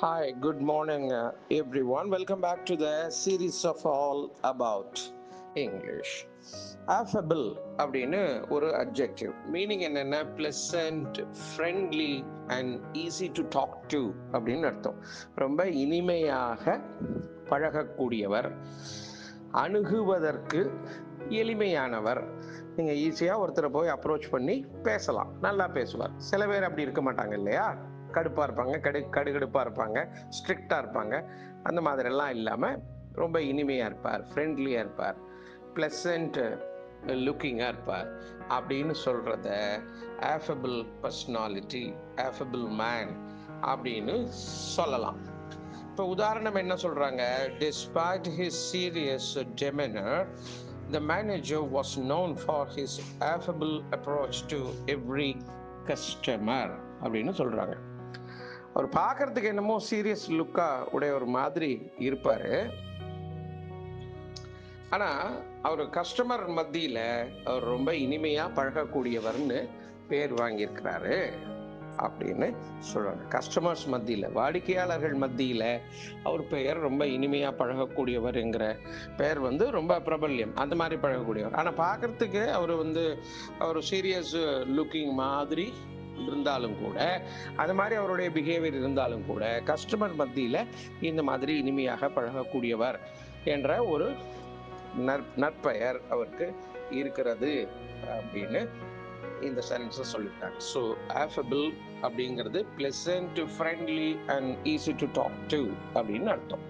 Hi, good morning, uh, everyone. Welcome back to the series of all about English. Affable அப்படின்னு ஒரு objective meaning என்னென்ன? Pleasant friendly and easy to talk to அப்படின்னு அர்த்தம். ரொம்ப இனிமையாக பழகக்கூடியவர் அணுகுவதற்கு எளிமையானவர். நீங்கள் ஈஸியாக ஒருத்தரை போய் அப்ரோச் பண்ணி பேசலாம். நல்லா பேசுவார். சில பேர் அப்படி இருக்க மாட்டாங்க இல்லையா? கடுப்பாக இருப்பாங்க கடு கடுகடுப்பாக இருப்பாங்க ஸ்ட்ரிக்டாக இருப்பாங்க. அந்த மாதிரிலாம் இல்லாமல் ரொம்ப இனிமையாக இருப்பார் ஃப்ரெண்ட்லியாக இருப்பார் ப்ளசண்ட் லுக்கிங்காக இருப்பார் அப்படின்னு சொல்கிறத ஆஃபபிள் பர்சனாலிட்டி ஆஃபபிள் மேன் அப்படின்னு சொல்லலாம். இப்போ உதாரணம் என்ன சொல்கிறாங்க despite his serious demeanour the manager was known for his affable approach to every customer அப்படின்னு சொல்றாங்க. அவர் பார்க்கறதுக்கு என்னமோ சீரியஸ் லுக்கா உடைய ஒரு மாதிரி இருப்பாரு. ஆனா அவர் கஸ்டமர் மத்தியில அவர் ரொம்ப இனிமையா பழகக்கூடியவர்னு பேர் வாங்கியிருக்கிறாரு அப்படின்னு சொல்றாங்க. கஸ்டமர்ஸ் மத்தியில வாடிக்கையாளர்கள் மத்தியில அவர் பெயர் ரொம்ப இனிமையா பழகக்கூடியவருங்கிற பெயர் வந்து ரொம்ப பிரபல்யம். அந்த மாதிரி பழகக்கூடியவர். ஆனா பார்க்குறதுக்கு அவர் வந்து அவர் சீரியஸ் லுக்கிங் மாதிரி இருந்தாலும் கூட அது மாதிரி அவருடைய பிஹேவியர் இருந்தாலும் கூட கஸ்டமர் மத்தியில் இந்த மாதிரி இனிமையாக பழகக்கூடியவர் என்ற ஒரு நற் நற்பெயர் அவருக்கு இருக்கிறது அப்படின்னு இந்த சென்டென்ஸை சொல்லிட்டாங்க. ஸோ ஆஃபபிள் அப்படிங்கிறது pleasant friendly and easy to talk to அப்படின்னு அர்த்தம்.